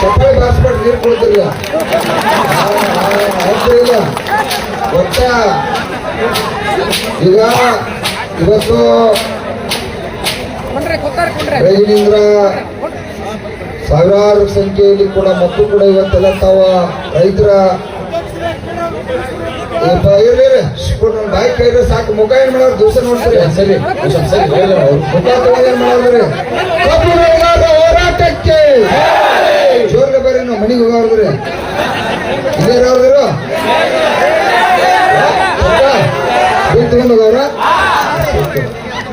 ಚಪ್ಪಾಳೆ ಮಾಡಿ ನೀರು ಕೊಡ್ತಿರ್ಲಿಲ್ಲ ಒಟ್ಟ ಈಗ ಇವತ್ತು ರೈಲಿಂದ್ರ ಸಾವಿರಾರು ಸಂಖ್ಯೆಯಲ್ಲಿ ಕೂಡ ಮತ್ತು ಕೂಡ ಇವತ್ತೆಲ್ಲ ತಾವ ರೈತರ ಬಾಯಿ ಕೈದ್ರೆ ಸಾಕು ಮುಖ ಏನ್ ಮಾಡೋರು ದಿವಸ ನೋಡ್ತಾರೆ ಸರಿ ಮುಖ ತಗೊಂಡ್ ಮಾಡೋದ್ರಿ ಹೋರಾಟಕ್ಕೆ ಮನೆಗೆ ಅವ್ರದ್ರು ಬಿಲ್ ತಗೊಂಡ್ ಹೋಗವ್ರ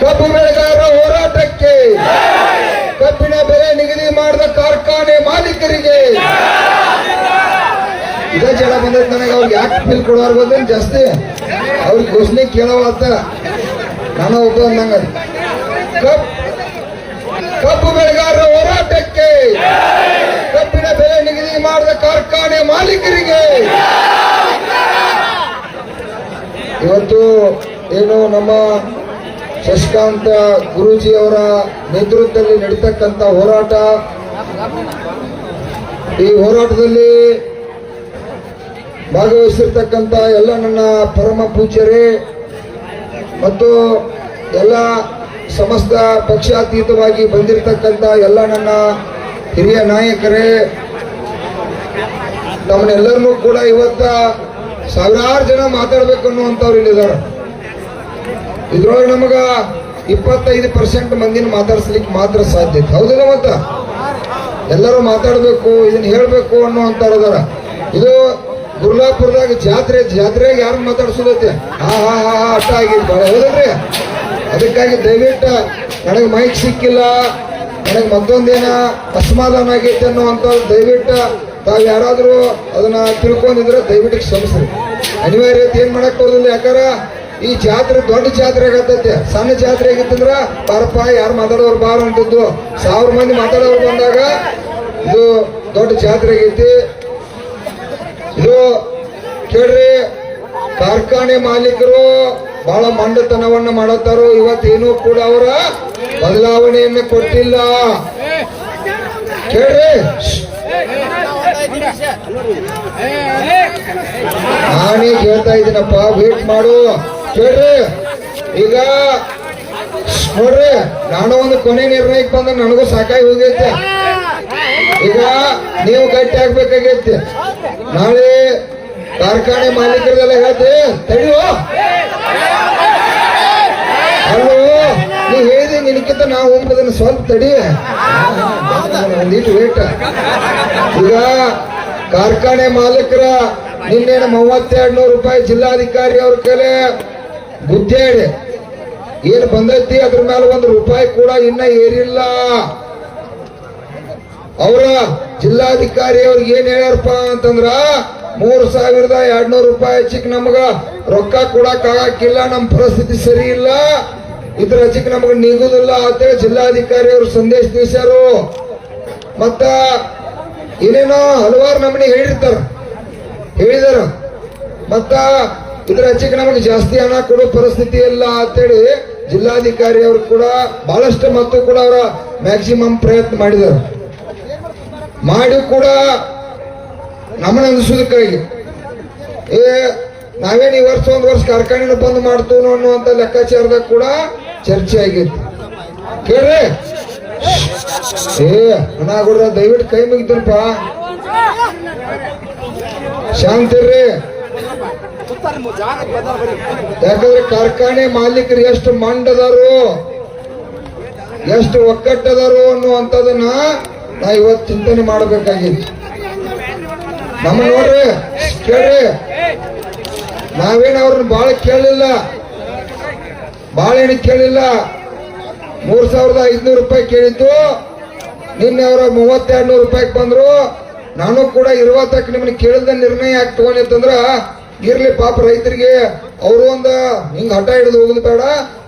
ಕಬ್ಬು ಬೆಳೆಗಾರರ ಹೋರಾಟಕ್ಕೆ ಕಬ್ಬಿನ ಬೆಲೆ ನಿಗದಿ ಮಾಡಿದ ಕಾರ್ಖಾನೆ ಮಾಲೀಕರಿಗೆ ಇದೇ ಜನ ಬಂದೈತೆ ನನಗೆ ಅವ್ರಿಗೆ ಯಾಕೆ ಬಿಲ್ ಕೊಡೋರು ಬಂದ್ರೆ ಜಾಸ್ತಿ ಅವ್ರಿಗೆ ಘೋಷಣೆ ಕೇಳೋವತ್ತ ನಾನು ಒಬ್ಬ ಕಬ್ಬು ಕಬ್ಬು ಬೆಳೆಗಾರರ ಹೋರಾಟಕ್ಕೆ ಕಬ್ಬಿನ ಬೆಲೆ ನಿಗದಿ ಮಾಡಿದ ಕಾರ್ಖಾನೆ ಮಾಲೀಕರಿಗೆ. ಇವತ್ತು ಏನು ನಮ್ಮ ಶಶಿಕಾಂತ ಅವರ ನೇತೃತ್ವದಲ್ಲಿ ನಡೀತಕ್ಕಂಥ ಹೋರಾಟ. ಈ ಹೋರಾಟದಲ್ಲಿ ಭಾಗವಹಿಸಿರ್ತಕ್ಕಂಥ ಎಲ್ಲ ನನ್ನ ಪರಮ ಪೂಜ್ಯರೇ ಮತ್ತು ಎಲ್ಲ ಸಮಸ್ತ ಪಕ್ಷಾತೀತವಾಗಿ ಬಂದಿರತಕ್ಕಂಥ ಎಲ್ಲ ನನ್ನ ಹಿರಿಯ ನಾಯಕರೇ, ನಮ್ಮನ್ನೆಲ್ಲರನ್ನೂ ಕೂಡ ಇವತ್ತ ಸಾವಿರಾರು ಜನ ಮಾತಾಡ್ಬೇಕು ಅನ್ನುವಂಥವ್ರು ಇಲ್ಲಿದ್ದಾರೆ. ಇದ್ರೊಳಗೆ ನಮಗ ಇಪ್ಪತ್ತೈದು ಪರ್ಸೆಂಟ್ ಮಂದಿನ ಮಾತಾಡ್ಸ್ಲಿಕ್ಕೆ ಮಾತ್ರ ಸಾಧ್ಯತೆ ಹೌದಿಲ್ಲ ಮತ್ತ? ಎಲ್ಲರೂ ಮಾತಾಡಬೇಕು ಇದನ್ನ ಹೇಳಬೇಕು ಅನ್ನುವಂಥವ್ರು ಇದು ಗುರ್ಲಾಪುರದಾಗ ಜಾತ್ರೆ ಜಾತ್ರೆಗೆ ಯಾರು ಮಾತಾಡ್ಸೋದೈತೆ? ಹಾ ಹಾ ಹಾ ಹಾ ಅಟ್ಟ ಆಗಿರ್ತಾರೆ ಹೌದಲ್ರಿ? ಅದಕ್ಕಾಗಿ ದಯವಿಟ್ಟು ನನಗೆ ಮೈಕ್ ಸಿಕ್ಕಿಲ್ಲ. ನನಗೆ ಮತ್ತೊಂದೇನ ಅಸಮಾಧಾನ ಆಗೈತೆ ಅನ್ನುವಂಥದ್ದು ದಯವಿಟ್ಟು ತಾವು ಯಾರಾದರೂ ಅದನ್ನ ತಿಳ್ಕೊಂಡಿದ್ರೆ ದಯವಿಟ್ಟು ಕ್ಷಮಿಸ್ರಿ. ಅನಿವಾರ್ಯತೆ ಏನ್ ಮಾಡಕ್ ಬರೋದಿಲ್ಲ ಯಾಕಾರ ಈ ಜಾತ್ರೆ ದೊಡ್ಡ ಜಾತ್ರೆ ಆಗತ್ತೈತೆ. ಸಣ್ಣ ಜಾತ್ರೆ ಆಗಿತ್ತಂದ್ರ ಬಾರಪ್ಪ, ಯಾರು ಮಾತಾಡೋರು ಬಾರ ಅಂತಿದ್ದು ಸಾವಿರ ಮಂದಿ ಮಾತಾಡೋರು ಬಂದಾಗ ಇದು ದೊಡ್ಡ ಜಾತ್ರೆ ಆಗೈತಿ. ಇದು ಕೇಳ್ರಿ, ಕಾರ್ಖಾನೆ ಮಾಲೀಕರು ಬಹಳ ಮಂಡತನವನ್ನ ಮಾಡತ್ತಾರೋ ಇವತ್ತೇನು ಕೂಡ ಅವರ ಬದಲಾವಣೆಯನ್ನು ಕೊಟ್ಟಿಲ್ಲ. ಕೇಳ್ರಿ. ನಾನೇ ಹೇಳ್ತಾ ಇದ್ದೀನಪ್ಪ ವೇಟ್ ಮಾಡು. ಕೇಳ್ರಿ. ಈಗ ನೋಡ್ರಿ, ನಾನು ಒಂದು ಕೊನೆ ನಿರ್ಣಯಕ್ಕೆ ಬಂದ್ರೆ ನನಗೂ ಸಾಕಾಗಿ ಹೋಗೈತೆ. ಈಗ ನೀವು ಗಟ್ಟಿ ಆಗ್ಬೇಕಾಗೈತೆ. ನಾಳೆ ಕಾರ್ಖಾನೆ ಮಾಲೀಕರದೆಲ್ಲ ಹೇಳ್ತೆ ತಡಿಯೋ. ನೀ ಹೇಳಿದೆ ನಿನಕ್ಕಿಂತ ನಾವು ಹೋಗ್ಬೋದನ್ನ ಸ್ವಲ್ಪ ತಡಿ. ಒಂದಿಟ್ಟು ವೇಟ್ ಈಗ ಕಾರ್ಖಾನೆ ಮಾಲೀಕರ ನಿನ್ನೆ ಮೂವತ್ತೆರಡು ನೂರು ರೂಪಾಯಿ ಜಿಲ್ಲಾಧಿಕಾರಿ ಅವ್ರ ಕೈಲೆ ಗುದ್ದೇಳಿ ಏನ್ ಬಂದೈತಿ? ಅದ್ರ ಮೇಲೆ ಒಂದು ರೂಪಾಯಿ ಕೂಡ ಇನ್ನ ಏರಿಲ್ಲ. ಅವರ ಜಿಲ್ಲಾಧಿಕಾರಿ ಅವ್ರಿಗೆ ಏನ್ ಹೇಳ್ಯಾರಪ್ಪ ಅಂತಂದ್ರ ಮೂರ್ ಸಾವಿರದ ಎರಡ್ನೂರು ರೂಪಾಯಿ ಹೆಚ್ಚಿಗೆ ನಮಗ. ರೊಕ್ಕ ಕೊಡಕ್ ಆಗಾಕಿಲ್ಲ ನಮ್ ಪರಿಸ್ಥಿತಿ ಸರಿ ಇಲ್ಲ. ಇದ್ರ ಹೆಚ್ಚಿಗೆ ನಮಗ ನೀಗುದಿಲ್ಲ ಅಂತೇಳಿ ಜಿಲ್ಲಾಧಿಕಾರಿ ಅವರು ಸಂದೇಶ ತಿಳಿಸ್ಯಾರು ಮತ್ತ ಏನೇನೋ ಹಲವಾರು ನಮನಿ ಹೇಳಿರ್ತಾರ. ಹೇಳಿದಾರ. ಮತ್ತ ಇದ್ರ ಹೆಚ್ಚಿಗೆ ನಮಗೆ ಜಾಸ್ತಿ ಹಣ ಕೊಡೋ ಪರಿಸ್ಥಿತಿ ಇಲ್ಲ ಅಂತೇಳಿ ಜಿಲ್ಲಾಧಿಕಾರಿ ಅವರು ಕೂಡ ಬಹಳಷ್ಟು ಮತ್ತು ಕೂಡ ಅವರ ಮ್ಯಾಕ್ಸಿಮಮ್ ಪ್ರಯತ್ನ ಮಾಡಿದರು. ಮಾಡಿ ಕೂಡ ನಮ್ಮನ್ನ ಅನಿಸೋದಕ್ಕಾಗಿ ಏ, ನಾವೇನು ಈ ವರ್ಷ ಒಂದು ವರ್ಷ ಕಾರ್ಖಾನೆನ ಬಂದ್ ಮಾಡ್ತೀವಿ ಅನ್ನುವಂತ ಲೆಕ್ಕಾಚಾರದಾಗ ಕೂಡ ಚರ್ಚೆ ಆಗೈತಿ ಕೇಳ್ರಿ. ಏ ಅನಾಗುಡ್ರ ಗುಡ್ರ, ದಯವಿಟ್ಟು ಕೈ ಮುಗಿತನಪ್ಪ ಶಾಂತಿರ್ರಿ ಯಾಕಂದ್ರೆ ಕಾರ್ಖಾನೆ ಮಾಲೀಕರು ಎಷ್ಟು ಮಂಡದಾರು ಎಷ್ಟು ಒಕ್ಕಟ್ಟದಾರು ಅನ್ನುವಂಥದನ್ನ ನಾ ಇವತ್ತು ಚಿಂತನೆ ಮಾಡಬೇಕಾಗಿತ್ತು ನಮ್ಮ ನೋಡ್ರಿ, ಕೇಳ್ರಿ. ನಾವೇನು ಅವ್ರನ್ನ ಬಾಳ ಕೇಳಲಿಲ್ಲ. ಬಾಳ ಏನು ಕೇಳಿಲ್ಲ. ಮೂರ್ ಸಾವಿರದ ಐದ್ನೂರು ರೂಪಾಯಿ ಕೇಳಿದ್ದು. ನಿನ್ನೆ ಅವರ ಮೂವತ್ತೆರಡು ನೂರು ರೂಪಾಯಿಗೆ ಬಂದ್ರು. ನಾನು ಕೂಡ ಇರುವತ್ತಕ್ಕೆ ನಿಮ್ಮನ್ನ ಕೇಳಿದ ನಿರ್ಣಯ ಯಾಕೆ ತಗೊಂಡಿತ್ತಂದ್ರ ಇರ್ಲಿ ಪಾಪ ರೈತರಿಗೆ, ಅವರು ಒಂದು ಹಿಂಗ್ ಹಠ ಹಿಡಿದು ಹೋಗುದು ಬೇಡ.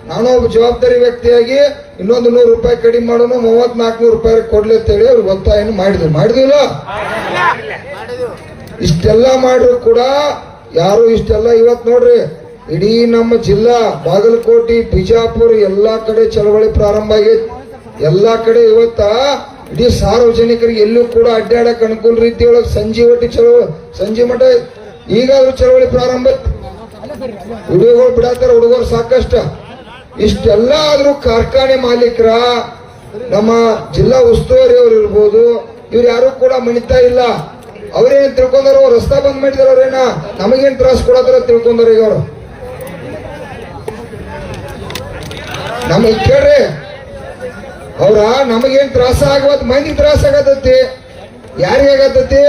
ನಾನು ಒಬ್ಬ ಜವಾಬ್ದಾರಿ ವ್ಯಕ್ತಿಯಾಗಿ ಇನ್ನೊಂದು ನೂರು ರೂಪಾಯಿ ಕಡಿಮೆ ಮಾಡೋನು ಮೂವತ್ ನಾಲ್ಕುನೂರು ರೂಪಾಯಿ ಕೊಡ್ಲಿ ಅಂತೇಳಿ ಅವ್ರು ಒತ್ತಾಯನ ಮಾಡಿದ್ರು. ಮಾಡಿದಿಲ್ಲ ಇಷ್ಟೆಲ್ಲ ಮಾಡ್ರು ಕೂಡ ಯಾರು ಇಷ್ಟೆಲ್ಲ ಇವತ್ ನೋಡ್ರಿ, ಇಡೀ ನಮ್ಮ ಜಿಲ್ಲಾ, ಬಾಗಲಕೋಟೆ, ಬಿಜಾಪುರ ಎಲ್ಲಾ ಕಡೆ ಚಳವಳಿ ಪ್ರಾರಂಭ ಆಗೈತಿ ಎಲ್ಲಾ ಕಡೆ ಇವತ್ತ ಇಡೀ ಸಾರ್ವಜನಿಕರಿಗೆ ಎಲ್ಲೂ ಕೂಡ ಅಡ್ಡಾಡಕ್ ಅನುಕೂಲ ರೀತಿ ಒಳಗೆ ಸಂಜೆ ಒಟ್ಟಿ ಚಳವಳಿ, ಸಂಜೆ ಮಠ ಈಗಾದ್ರೂ ಚಳವಳಿ ಪ್ರಾರಂಭ. ಹುಡುಗರು ಬಿಡಾತಾರ, ಹುಡುಗರು ಸಾಕಷ್ಟ. ಇಷ್ಟೆಲ್ಲ ಆದ್ರೂ ಕಾರ್ಖಾನೆ ಮಾಲೀಕರ ನಮ್ಮ ಜಿಲ್ಲಾ ಉಸ್ತುವಾರಿ ಅವ್ರು ಇರ್ಬೋದು, ಇವ್ರು ಯಾರು ಕೂಡ ಮಣಿತಾ ಇಲ್ಲ. ಅವ್ರೇನ್ ತಿಳ್ಕೊಂಡಾರು, ರಸ್ತಾ ಬಂದ್ ಮಾಡಿದಾರ ಅವ್ರೇನ, ನಮಗೇನ್ ತ್ರಾಸ್ ಕೊಡೋದ್ರ ತಿಳ್ಕೊಂಡಾರ ಈಗ ಅವರು. ನಮಗ್ ಕೇಳ್ರಿ, ಅವ್ರ ನಮಗೇನ್ ತ್ರಾಸ ಆಗವತ್ ಮಂದಿಗೆ ತ್ರಾಸ ಆಗತ್ತತಿ ಯಾರಿಗೆ ಆಗತೈತಿ?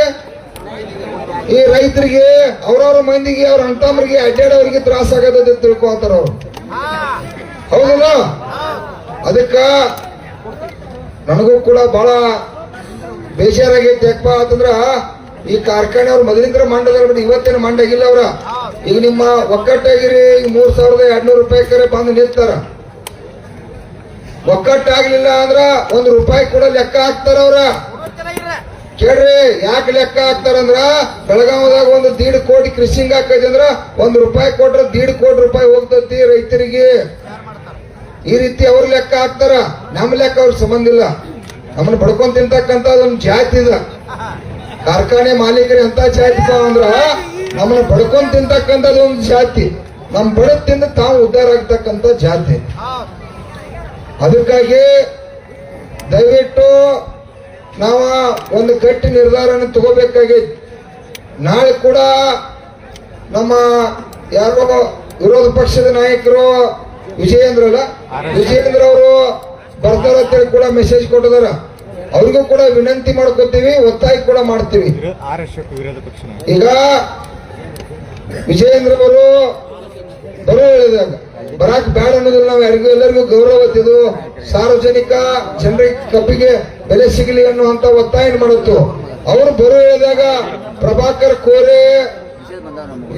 ಈ ರೈತರಿಗೆ, ಅವ್ರವ್ರ ಮಂದಿಗೆ ಅವ್ರ ಅಣ್ತಮ್ಮರಿಗೆ ಅಡ್ಡಾಡೋರಿಗೆ ತ್ರಾಸ ಆಗತೈತಿ ತಿಳ್ಕೊಂತಾರ ಅವ್ರು. ಹೌದಲ್ಲ? ಅದಕ್ಕ ನನಗೂ ಕೂಡ ಬಹಳ ಬೇಜಾರಾಗೈತೆ ಯಾಕಪ್ಪ ಅಂತಂದ್ರ ಈ ಕಾರ್ಖಾನೆ ಅವ್ರ ಮೊದಲಿಂದ ಮಂಡದ ಬಿಟ್ಟು ಇವತ್ತೇನು ಮಂಡಾಗಿಲ್ಲ ಅವ್ರ. ಈಗ ನಿಮ್ಮ ಒಕ್ಕಟ್ಟಾಗಿರಿ ಈಗ ಮೂರ್ ಸಾವಿರದ ಎರಡ್ನೂರು ರೂಪಾಯಿ ಕರೆ ಬಂದು ನಿಲ್ತಾರ. ಒಕ್ಕಟ್ಟಾಗ್ಲಿಲ್ಲ ಅಂದ್ರ ಒಂದ್ ರೂಪಾಯಿ ಕೂಡ ಲೆಕ್ಕ ಹಾಕ್ತಾರ ಅವ್ರ. ಕೇಳ್ರಿ, ಯಾಕೆ ಲೆಕ್ಕ ಹಾಕ್ತಾರಂದ್ರ ಬೆಳಗಾವದಾಗ ಒಂದು ದೀಡ್ ಕೋಟಿ ಕೃಷಿಂಗ್ ಹಾಕೈತಿ ಅಂದ್ರ ಒಂದ್ ರೂಪಾಯಿ ಕೊಟ್ರ ದೀಡ್ ಕೋಟಿ ರೂಪಾಯಿ ಹೋಗ್ತತಿ ರೈತರಿಗೆ. ಈ ರೀತಿ ಅವ್ರ ಲೆಕ್ಕ ಹಾಕ್ತಾರ, ನಮ್ ಲೆಕ್ಕ ಅವ್ರ ಸಂಬಂಧ ಇಲ್ಲ. ನಮ್ಮನ್ನ ಬಡ್ಕೊಂಡ್ ತಿಂತಕ್ಕಂತ ಒಂದು ಜಾತಿ ಇದ. ಕಾರ್ಖಾನೆ ಮಾಲೀಕರು ಎಂತ ಜಾತಿ ಅಂದ್ರ, ನಮ್ಮನ್ನ ಬಡ್ಕೊಂಡ್ ತಿಂತಕ್ಕಂಥದ್ದು ಒಂದು ಜಾತಿ. ನಮ್ ಬಡದ್ ತಿಂದ ತಾವು ಉದ್ಧಾರ ಆಗ್ತಕ್ಕಂಥ ಜಾತಿ. ಅದಕ್ಕಾಗಿ ದಯವಿಟ್ಟು ನಾವು ಒಂದು ಗಟ್ಟಿ ನಿರ್ಧಾರನ ತಗೋಬೇಕಾಗಿ ನಾಳೆ ಕೂಡ ನಮ್ಮ ಯಾರೋ ವಿರೋಧ ಪಕ್ಷದ ನಾಯಕರು ವಿಜಯೇಂದ್ರ ಅಲ್ಲ ವಿಜಯೇಂದ್ರ ಅವರು ಬರ್ತಾರ ಅಂತೇಳಿ ಕೂಡ ಮೆಸೇಜ್ ಕೊಟ್ಟಿದಾರ. ಅವ್ರಿಗೂ ಕೂಡ ವಿನಂತಿ ಮಾಡ್ಕೋತೀವಿ ಒತ್ತಾಯ ಕೂಡ ಮಾಡ್ತೀವಿ. ಈಗ ವಿಜಯೇಂದ್ರ ಅವರು ಬರೋ ಹೇಳಿದಾಗ ಬರಾಕ್ ಬ್ಯಾಡ ಅನ್ನೋದಿಲ್ಲ ನಾವು ಯಾರಿಗೂ ಎಲ್ಲರಿಗೂ ಗೌರವ ಇದು ಸಾರ್ವಜನಿಕ ಜನರಿಗೆ ಕಬ್ಬಿಗೆ ಬೆಲೆ ಸಿಗಲಿ ಅನ್ನುವಂತ ಒತ್ತಾಯ ಮಾಡುತ್ತು ಅವರು ಬರೋ ಹೇಳಿದಾಗ ಪ್ರಭಾಕರ್ ಕೋರೆ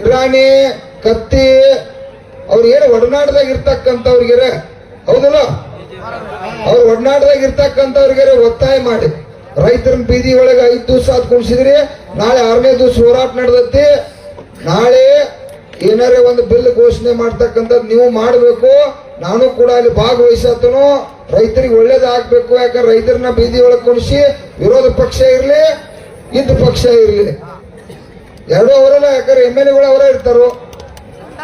ಇರಾನಿ ಕತ್ತಿ ಅವ್ರು ಏನು ಒಡನಾಟದಾಗ ಇರ್ತಕ್ಕಂಥವ್ರಿಗೆ ಹೌದಲ್ಲ? ಅವ್ರು ಒಡನಾಟದಾಗ ಇರ್ತಕ್ಕಂಥವ್ರಿಗೆ ಒತ್ತಾಯ ಮಾಡಿ. ರೈತರನ್ನ ಬೀದಿ ಒಳಗೆ ಐದು ದಿವಸ ಅದ್ ಕುಣಿಸಿದ್ರಿ, ನಾಳೆ ಆರನೇ ದಿವಸ ಹೋರಾಟ ನಡೆದತ್ತಿ ನಾಳೆ ಏನಾರೇ ಒಂದು ಬಿಲ್ ಘೋಷಣೆ ಮಾಡ್ತಕ್ಕಂಥದ್ದು ನೀವು ಮಾಡಬೇಕು, ನಾನು ಕೂಡ ಅಲ್ಲಿ ಭಾಗವಹಿಸತ್ತನು. ರೈತರಿಗೆ ಒಳ್ಳೇದಾಗಬೇಕು ಯಾಕಂದ್ರೆ ರೈತರನ್ನ ಬೀದಿ ಒಳಗೆ ಕುಣಿಸಿ ವಿರೋಧ ಪಕ್ಷ ಇರ್ಲಿ ಇದ್ದ ಪಕ್ಷ ಇರ್ಲಿ. ಎರಡೂ ಅವರಲ್ಲ, ಯಾಕಂದ್ರೆ ಎಂ ಎಲ್ ಎಗಳು ಅವರೇ ಇರ್ತಾರೋ.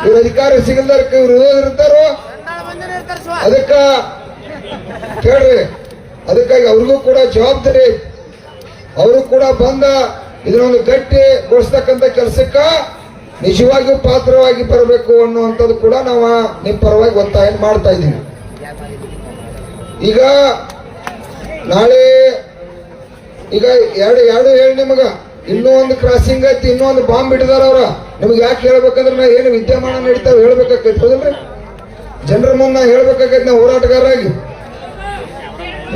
ಇವ್ರ ಅಧಿಕಾರ ಸಿಗಲ್ದಾರ ಇವ್ರು ವಿರೋಧ ಇರ್ತಾರೋ? ಅದಕ್ಕ ಕೇಳ್ರಿ. ಅದಕ್ಕಾಗಿ ಅವ್ರಿಗೂ ಕೂಡ ಜವಾಬ್ದಾರಿ. ಅವರು ಕೂಡ ಬಂದ ಇದನ್ನೊಂದು ಗಟ್ಟಿ ಗೊಳಿಸ್ತಕ್ಕಂಥ ಕೆಲಸಕ್ಕ ನಿಜವಾಗಿಯೂ ಪಾತ್ರವಾಗಿ ಬರಬೇಕು ಅನ್ನುವಂಥದ್ದು ಕೂಡ ನಾವು ನಿಮ್ಮ ಪರವಾಗಿ ಒತ್ತಾಯ ಮಾಡ್ತಾ ಇದ್ದೀವಿ. ಈಗ ನಾಳೆ ಈಗ ಎರಡು ಎರಡು ಹೇಳಿ ನಿಮಗ. ಇನ್ನೂ ಒಂದು ಕ್ರಾಸಿಂಗ್ ಐತಿ ಇನ್ನೂ ಒಂದು ಬಾಂಬ್ ಇಟ್ಟಿದಾರ ಅವ್ರ. ನಿಮ್ಗೆ ಯಾಕೆ ಹೇಳ್ಬೇಕಂದ್ರೆ ನಾ ಏನು ವಿದ್ಯಮಾನ ನಡೀತಾವ ಹೇಳ್ಬೇಕಾಕೈತಿ ಹೌದಲ್ರಿ ಜನರ ಮುಂದೆ ನಾ ಹೇಳ್ಬೇಕಾಗೈತಿ ನಾ ಹೋರಾಟಗಾರರಾಗಿ.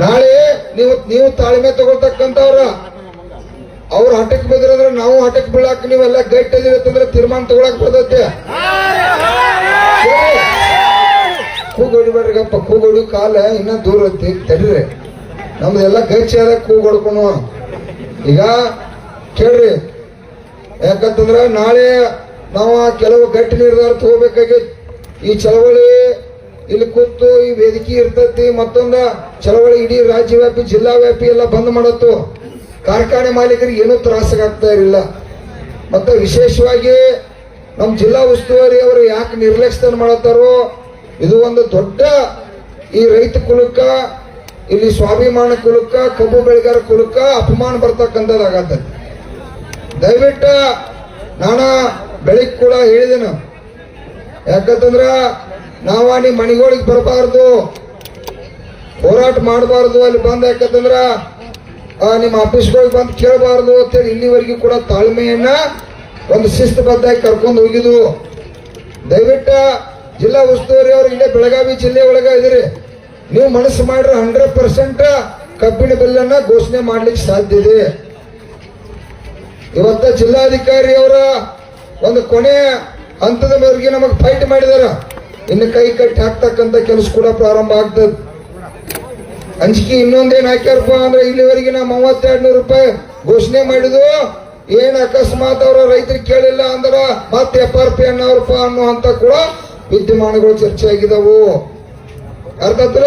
ನಾಳೆ ನೀವು ನೀವು ತಾಳ್ಮೆ ತಗೊಳ್ತಕ್ಕಂಥವ್ರ, ಅವ್ರ ಹಟಕ್ ಬಿದ್ರಂದ್ರೆ ನಾವು ಹಟಕ್ ಬೀಳಾಕ ನೀವೆಲ್ಲ ಗೈಟ್ ಅಂದ್ರೆ ತೀರ್ಮಾನ ತಗೊಳಕ್ ಬರ್ತೈತೆ. ಕೂಗೋಡಿಬೇಡ್ರಿ ಗಪ್ಪ ಕೂಗೋಡಿ ಕಾಲ ಇನ್ನ ದೂರ ಐತಿ, ತಡೀರಿ. ನಮ್ದೆಲ್ಲ ಎಲ್ಲ ಅದ ಕೂಗೊಡ್ಕೊಣ. ಈಗ ಕೇಳ್ರಿ. ಯಾಕಂತಂದ್ರ ನಾಳೆ ನಾವು ಕೆಲವು ಗಟ್ಟಿ ನಿರ್ಧಾರ ತಗೋಬೇಕಾಗೈತಿ ಈ ಚಳವಳಿ ಇಲ್ಲಿ ಕೂತು ಈ ವೇದಿಕೆ ಇರ್ತೈತಿ, ಮತ್ತೊಂದ ಚಳವಳಿ ಇಡೀ ರಾಜ್ಯವ್ಯಾಪಿ ಜಿಲ್ಲಾ ವ್ಯಾಪಿ ಎಲ್ಲ ಬಂದ್ ಮಾಡತ್ತು. ಕಾರ್ಖಾನೆ ಮಾಲೀಕರಿಗೆ ಏನೂ ತ್ರಾಸಾಗ್ತಾ ಇರಲಿಲ್ಲ. ಮತ್ತು ವಿಶೇಷವಾಗಿ ನಮ್ಮ ಜಿಲ್ಲಾ ಉಸ್ತುವಾರಿ ಅವರು ಯಾಕೆ ನಿರ್ಲಕ್ಷ್ಯ ಮಾಡತ್ತಾರೋ, ಇದು ಒಂದು ದೊಡ್ಡ ಈ ರೈತ ಕುಲಕ್ಕ ಇಲ್ಲಿ ಸ್ವಾಭಿಮಾನ ಕುಲಕ್ಕ ಕಬ್ಬು ಬೆಳೆಗಾರ ಕುಲಕ್ಕ ಅಪಮಾನ ಬರ್ತಕ್ಕಂಥದ್ದಾಗತ್ತೆ. ದಯವಿಟ್ಟು ನಾನು ಬೆಳಿಗ್ಗೆ ಕೂಡ ಹೇಳಿದೆನು. ಯಾಕಂತಂದ್ರ ನಾವ ನಿಮ್ಮ ಮನೆಗಳಿಗೆ ಬರಬಾರ್ದು. ಹೋರಾಟ ಮಾಡಬಾರ್ದು ಅಲ್ಲಿ ಬಂದ ಯಾಕಂತಂದ್ರ ನಿಮ್ಮ ಆಫೀಸ್ಗಳಿಗೆ ಬಂದು ಕೇಳಬಾರ್ದು ಅಂತೇಳಿ ಇಲ್ಲಿವರೆಗೂ ಕೂಡ ತಾಳ್ಮೆಯನ್ನ ಒಂದು ಶಿಸ್ತುಬದ್ಧಾಗಿ ಕರ್ಕೊಂಡು ಹೋಗಿದ್ದು ದಯವಿಟ್ಟು ಜಿಲ್ಲಾ ಉಸ್ತುವಾರಿ ಅವರು ಇಲ್ಲೇ ಬೆಳಗಾವಿ ಜಿಲ್ಲೆ ಒಳಗ ಇದ್ರಿ. ನೀವು ಮನಸ್ಸು ಮಾಡ್ರೆ ಹಂಡ್ರೆಡ್ ಪರ್ಸೆಂಟ್ ಕಬ್ಬಿಣ ಬೆಲ್ಲನ್ನ ಘೋಷಣೆ ಮಾಡ್ಲಿಕ್ಕೆ ಸಾಧ್ಯ ಇದೆ. ಇವತ್ತ ಜಿಲ್ಲಾಧಿಕಾರಿ ಅವರ ಒಂದು ಕೊನೆ ಹಂತದ ಮೇರೆಗೆ ನಮಗೆ ಫೈಟ್ ಮಾಡಿದಾರ ಇನ್ನು ಕೈ ಕಟ್ಟಿ ಹಾಕ್ತಕ್ಕಂಥ ಕೆಲಸ ಕೂಡ ಪ್ರಾರಂಭ ಆಗ್ತದೆ. ಅಂಜಿಕೆ ಇನ್ನೊಂದೇನ್ ಹಾಕ್ಯಾರಪ್ಪ ಅಂದ್ರೆ ಇಲ್ಲಿವರೆಗೆ ನಾವು ಮೂವತ್ತೆರಡು ನೂರು ರೂಪಾಯಿ ಘೋಷಣೆ ಮಾಡಿದ್ವು. ಏನು ಅಕಸ್ಮಾತ್ ಅವರ ರೈತರು ಕೇಳಿಲ್ಲ ಅಂದ್ರೆ ಮತ್ತೆ ಎಫ್ ಆರ್ ಪಿ ಅನ್ನೋರಪ್ಪ ಅನ್ನುವಂತ ಕೂಡ ವಿದ್ಯಮಾನಗಳು ಚರ್ಚೆ ಆಗಿದವು ಅರ್ಥ?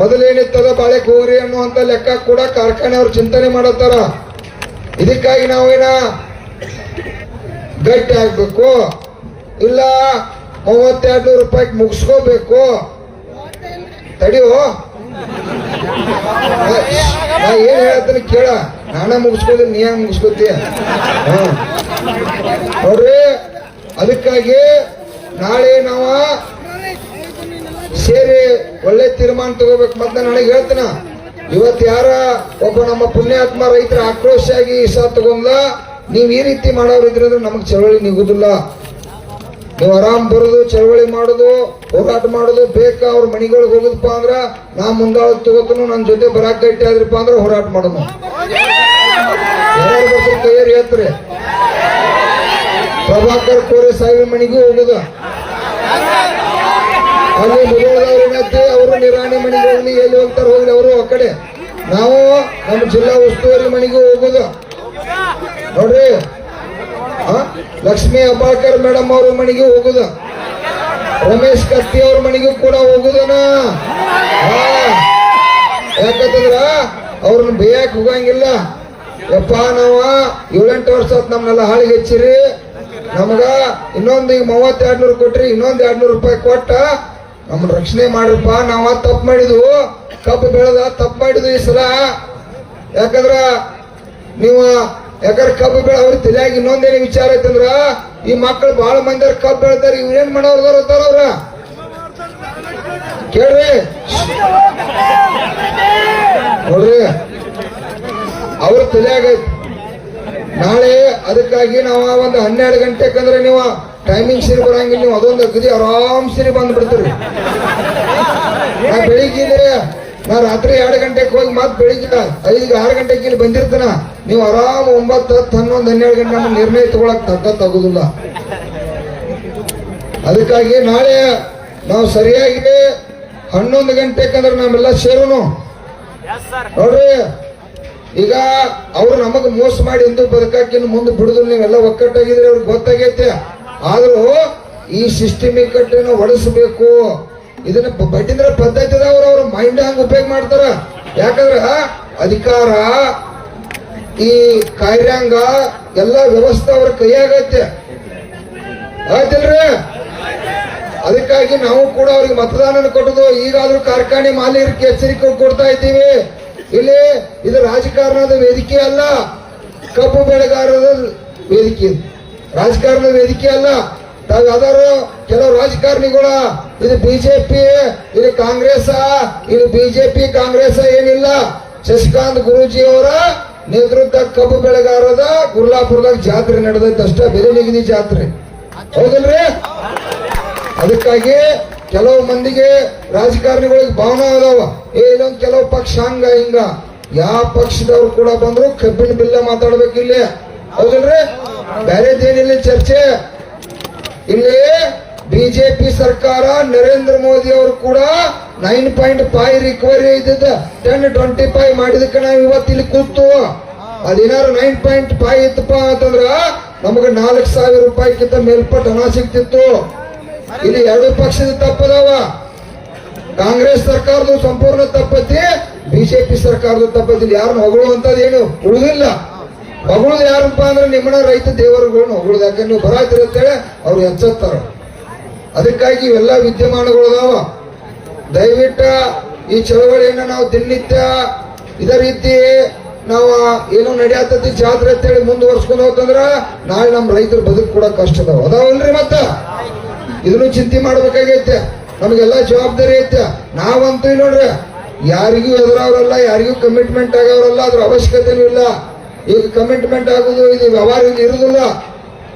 ಮೊದಲೇನಿತ್ತದ ಬಾಳೆ ಕೋರಿ ಅನ್ನುವಂತ ಲೆಕ್ಕ ಕೂಡ ಕಾರ್ಖಾನೆ ಅವ್ರು ಚಿಂತನೆ ಮಾಡತ್ತಾರ. ಇದಕ್ಕಾಗಿ ನಾವೇನ ಗಟ್ಟಿ ಆಗ್ಬೇಕು? ಇಲ್ಲ ಮೂವತ್ತೆರಡು ನೂರು ರೂಪಾಯಿ ಮುಗಿಸ್ಕೋಬೇಕು. ತಡಿಯೋ? ನಾ- ಏನ್ ಹೇಳ್ತೀನಿ ಕೇಳ. ನಾನ ಮುಗಿಸ್ಕೋದ್ ನೀ ಹೆಂಗ್ ಮುಗಿಸ್ಕೋತೀಯ. ನೋಡ್ರಿ, ಅದಕ್ಕಾಗಿ ನಾಳೆ ನಾವ ಸೇರಿ ಒಳ್ಳೆ ತೀರ್ಮಾನ ತಗೋಬೇಕು ಮತ್ತೆ ನನಗೆ ಹೇಳ್ತೀನ. ಇವತ್ತು ಯಾರ ಒಬ್ಬ ನಮ್ಮ ಪುಣ್ಯಾತ್ಮ ರೈತರ ಆಕ್ರೋಶ ಆಗಿ ತಗೊಂಡ ನೀವ್ ಈ ರೀತಿ ಮಾಡೋರು ಇದ್ರಂದ್ರೆ ನಮಗ್ ಚಳವಳಿ ನಿಗುದಿಲ್ಲ. ನೀವು ಆರಾಮ್ ಬರೋದು, ಚಳವಳಿ ಮಾಡೋದು, ಹೋರಾಟ ಮಾಡೋದು, ಬೇಕಾ ಅವ್ರ ಮನಿಗಳಿಗೆ ಹೋಗುದಪ್ಪ ಅಂದ್ರ ನಾ ಮುಂದಾಳ ತಗೋತನು ನನ್ನ ಜೊತೆ ಬರಾಕ್ ಗಟ್ಟಿ ಆದ್ರಪ್ಪ ಅಂದ್ರೆ ಹೋರಾಟ ಬರ್ತಾರೆ ಕೈಯರ್ ಹೇಳ್ತಾರೆ. ಪ್ರಭಾಕರ್ ಕೋರೆ ಸಾಹೇಬ್ ಮನಿಗೂ ಹೋಗುದ. ಅಲ್ಲಿ ಮುಗಿದವ್ರು ಅವರು ನಿರಾಣಿ ಮನೆಗೆ ಎಲ್ಲಿ ಹೋಗ್ತಾರೆ ಹೋಗ್ಲಿ, ಅವರು ಆ ಕಡೆ. ನಾವು ನಮ್ಮ ಜಿಲ್ಲಾ ಉಸ್ತುವಾರಿ ಮನೆಗೆ ಹೋಗುದು. ನೋಡ್ರಿ. ಲಕ್ಷ್ಮಿ ಅಬ್ಬಾಳ್ಕರ್ ಮೇಡಮ್ ಅವ್ರ ಮನೆಗೆ ಹೋಗುದ. ರಮೇಶ್ ಕತ್ತಿ ಅವ್ರ ಮನೆಗೂ ಕೂಡ ಹೋಗುದನ. ಯಾಕಂತಂದ್ರ ಅವ್ರನ್ನ ಬೇಯಕ್ ಹೋಗಂಗಿಲ್ಲ. ಯಪ್ಪ ನಾವ ಏಳೆಂಟು ವರ್ಷ ನಮ್ನೆಲ್ಲ ಹಾಳಿಗೆ ಹೆಚ್ಚಿರಿ. ನಮಗ ಇನ್ನೊಂದು ಈಗ ಮೂವತ್ತ್ ಎರಡ್ ನೂರು ಕೊಟ್ರಿ, ಇನ್ನೊಂದು ಎರಡು ನೂರು ರೂಪಾಯಿ ಕೊಟ್ಟ ನಮ್ಮನ್ನ ರಕ್ಷಣೆ ಮಾಡ್ರಪ್ಪ, ನಾವ ತಪ್ಪು ಮಾಡಿದ್ವು. ಕಬ್ಬು ಬೆಳೆದ ತಪ್ಪು ಮಾಡಿದ್ವಿ ಈ ಸಲ. ಯಾಕಂದ್ರ ನೀವು, ಯಾಕಂದ್ರೆ ಕಬ್ಬು ಬೆಳೆ ಅವ್ರ ತಲೆಯಾಗಿ ಇನ್ನೊಂದೇನು ವಿಚಾರ ಐತಂದ್ರ, ಈ ಮಕ್ಕಳು ಬಹಳ ಮಂದಿ ಕಬ್ಬು ಬೆಳೆದಾರ ಇವ್ರೇನ್ ಮಾಡೋರ್ದಾರ ಅಂತಾರ ಅವ್ರ. ಕೇಳ್ರಿ. ನೋಡ್ರಿ. ಅವ್ರ ತಲೆಯಾಗ ಐತಿ. ನಾಳೆ ಅದಕ್ಕಾಗಿ ನಾವು ಒಂದು ಹನ್ನೆರಡು ಗಂಟೆಕಂದ್ರೆ ನೀವು ಟೈಮಿಂಗ್ ಸರಿ ಬರಂಗಿಲ್ಲ ನೀವು ಅದೊಂದು ಅಗದಿ ಆರಾಮ್ ಸೀರೆ ಬಂದು ಬಿಡ್ತೀರಿ ನಾ ಬೆಳಿಗ್ಗೆ ನಾ ರಾತ್ರಿ ಎರಡು ಗಂಟೆಗೆ ಹೋಗಿ ಮತ್ತೆ ಬೆಳಿಗ್ಗೆ ಐದು ಆರು ಗಂಟೆಗೆ ಇಲ್ಲಿ ಬಂದಿರ್ತಾನ ನೀವು ಆರಾಮ್ ಒಂಬತ್ತು ಹತ್ತು ಹನ್ನೊಂದು ಹನ್ನೆರಡು ಗಂಟೆ ನಮ್ಮ ನಿರ್ಣಯ ತಗೊಳಕ್ ತಕ್ಕ ತಗೋದಿಲ್ಲ. ಅದಕ್ಕಾಗಿ ನಾಳೆ ನಾವು ಸರಿಯಾಗಿ ಹನ್ನೊಂದು ಗಂಟೆಕಂದ್ರೆ ನಾವೆಲ್ಲ ಸೇರೋನು. ನೋಡ್ರಿ ಈಗ ಅವ್ರು ನಮಗ್ ಮೋಸ ಮಾಡಿ ಎಂದು ಬದುಕಾಕಿನ ಮುಂದೆ ಬಿಡುದಿಲ್ಲ ನೀವೆಲ್ಲ ಒಕ್ಕಟ್ಟಾಗಿದ್ರೆ ಅವ್ರಿಗೆ ಗೊತ್ತಾಗೈತೆ. ಆದ್ರೂ ಈ ಸಿಸ್ಟಮಿಕ್ ಕಟ್ಟನ್ನು ಒಡಿಸ್ಬೇಕು. ಇದನ್ನ ಬಡ್ಡಿಂದ್ರ ಪದ್ಧತಿ ಅವ್ರ ಅವ್ರ ಮೈಂಡ್ ಹಂಗ ಉಪಯೋಗ ಮಾಡ್ತಾರ. ಯಾಕಂದ್ರ ಅಧಿಕಾರ, ಈ ಕಾರ್ಯಾಂಗ, ಎಲ್ಲ ವ್ಯವಸ್ಥೆ ಅವ್ರ ಕೈಯಾಗತ್ತೆ ಆಯ್ತಿಲ್ರಿ? ಅದಕ್ಕಾಗಿ ನಾವು ಕೂಡ ಅವ್ರಿಗೆ ಮತದಾನ ಕೊಟ್ಟದು ಈಗಾದ್ರೂ ಕಾರ್ಖಾನೆ ಮಾಲೀಕರಿಗೆ ಎಚ್ಚರಿಕೆ ಕೊಡ್ತಾ ಇದ್ದೀವಿ. ಇಲ್ಲಿ ಇದು ರಾಜಕಾರಣದ ವೇದಿಕೆ ಅಲ್ಲ. ಕಬ್ಬು ಬೆಳೆಗಾರರ ವೇದಿಕೆ. ಇದು. ರಾಜಕಾರಣದ ವೇದಿಕೆ ಅಲ್ಲ. ತಾವು ಕೆಲವು ರಾಜಕಾರಣಿಗಳ, ಇದು ಬಿಜೆಪಿ ಇದು ಕಾಂಗ್ರೆಸ್, ಇದು ಬಿಜೆಪಿ ಕಾಂಗ್ರೆಸ್ ಏನಿಲ್ಲ. ಶಶಿಕಾಂತ್ ಗುರುಜಿ ಅವರ ನೇತೃತ್ವ ಕಬ್ಬು ಬೆಳೆಗಾರದ ಗುರ್ಲಾಪುರದಾಗ ಜಾತ್ರೆ ನಡೆದೈತೆ ಅಷ್ಟೇ. ಬೆಲೆ ನಿಗದಿ ಜಾತ್ರೆ. ಹೌದಲ್ರಿ? ಅದಕ್ಕಾಗಿ ಕೆಲವು ಮಂದಿಗೆ ರಾಜಕಾರಣಿಗಳಿಗೆ ಭಾವನೆ ಅದಾವ. ಏ, ಇಲ್ಲೊಂದ್ ಕೆಲವು ಪಕ್ಷ ಹಂಗ ಹಿಂಗ. ಯಾವ ಪಕ್ಷದವ್ರು ಕೂಡ ಬಂದ್ರು ಕಬ್ಬಿನ ಬಿಲ್ಲ ಮಾತಾಡ್ಬೇಕು ಇಲ್ಲಿ ಹೌದಿಲ್ರಿ? ಬೇರೆದೇನಿಲ್ಲ ಚರ್ಚೆ. ಇಲ್ಲಿ ಬಿಜೆಪಿ ಸರ್ಕಾರ ನರೇಂದ್ರ ಮೋದಿ ಅವರು ಕೂಡ ನೈನ್ ಪಾಯಿಂಟ್ ಫೈವ್ ರಿಕವರಿ ಇದ್ದಿದ್ದ. ಟೆನ್ ಟ್ವೆಂಟಿ ಫೈವ್ ಮಾಡಿದಕ್ಕೆ ನಾವು ಇವತ್ತು ಇಲ್ಲಿ ಕೂತು. ಅದೇನಾರು ನೈನ್ ಪಾಯಿಂಟ್ ಫೈವ್ ಇತ್ತಪ್ಪ ಅಂತಂದ್ರ ನಮಗೆ ನಾಲ್ಕು ಸಾವಿರ ರೂಪಾಯಿಗಿಂತ ಮೇಲ್ಪಟ್ಟ ಹಣ ಸಿಗ್ತಿತ್ತು. ಇಲ್ಲಿ ಎರಡು ಪಕ್ಷದ ತಪ್ಪದವ. ಕಾಂಗ್ರೆಸ್ ಸರ್ಕಾರದ ಸಂಪೂರ್ಣ ತಪ್ಪತಿ, ಬಿಜೆಪಿ ಸರ್ಕಾರದ ತಪ್ಪತ್ತಿ ಯಾರನ್ನ ಹೊಗಳುವಂತದ್ದು ಏನು ಉಳಿದಿಲ್ಲ. ಹೊಗಳೋದು ಯಾರಪ್ಪ ಅಂದ್ರೆ ನಿಮ್ಮನ ರೈತ ದೇವರುಗಳನ್ನ ಹೊಗಳೋದು ಯಾಕಂದ್ರೆ ನೀವು ಬರಾತಿರ ಅಂತೇಳಿ ಅವ್ರು ಎಚ್ಚತ್ತಾರ. ಅದಕ್ಕಾಗಿ ಇವೆಲ್ಲ ವಿದ್ಯಮಾನಗಳದಾವ. ದಯವಿಟ್ಟು ಈ ಚಳವಳಿಯನ್ನ ನಾವು ದಿನನಿತ್ಯ ಇದೇ ರೀತಿ ನಾವು ಏನೋ ನಡೆಯತ್ತತಿ ಜಾತ್ರೆ ಅಂತೇಳಿ ಮುಂದುವರ್ಸ್ಕೊಂಡು ಹೋಗ್ತಂದ್ರ ನಾಳೆ ನಮ್ಮ ರೈತರು ಬದುಕು ಕೂಡ ಕಷ್ಟ ಅದಾವ. ಅದಾವಲ್ರಿ ಮತ್ತ? ಇದನ್ನು ಚಿಂತೆ ಮಾಡ್ಬೇಕಾಗೈತೆ. ನಮಗೆಲ್ಲ ಜವಾಬ್ದಾರಿ ಐತೆ. ನಾವಂತೂ ನೋಡ್ರಿ, ಯಾರಿಗೂ ಎದುರವ್ರಲ್ಲ ಯಾರಿಗೂ ಕಮಿಟ್ಮೆಂಟ್ ಆಗವ್ರಲ್ಲ ಅದ್ರ ಅವಶ್ಯಕತೆನೂ ಇಲ್ಲ. ಈಗ ಕಮಿಟ್ಮೆಂಟ್ ಆಗುದು, ಇದು ವ್ಯವಹಾರ ಇಲ್ಲಿ ಇರುದಿಲ್ಲ.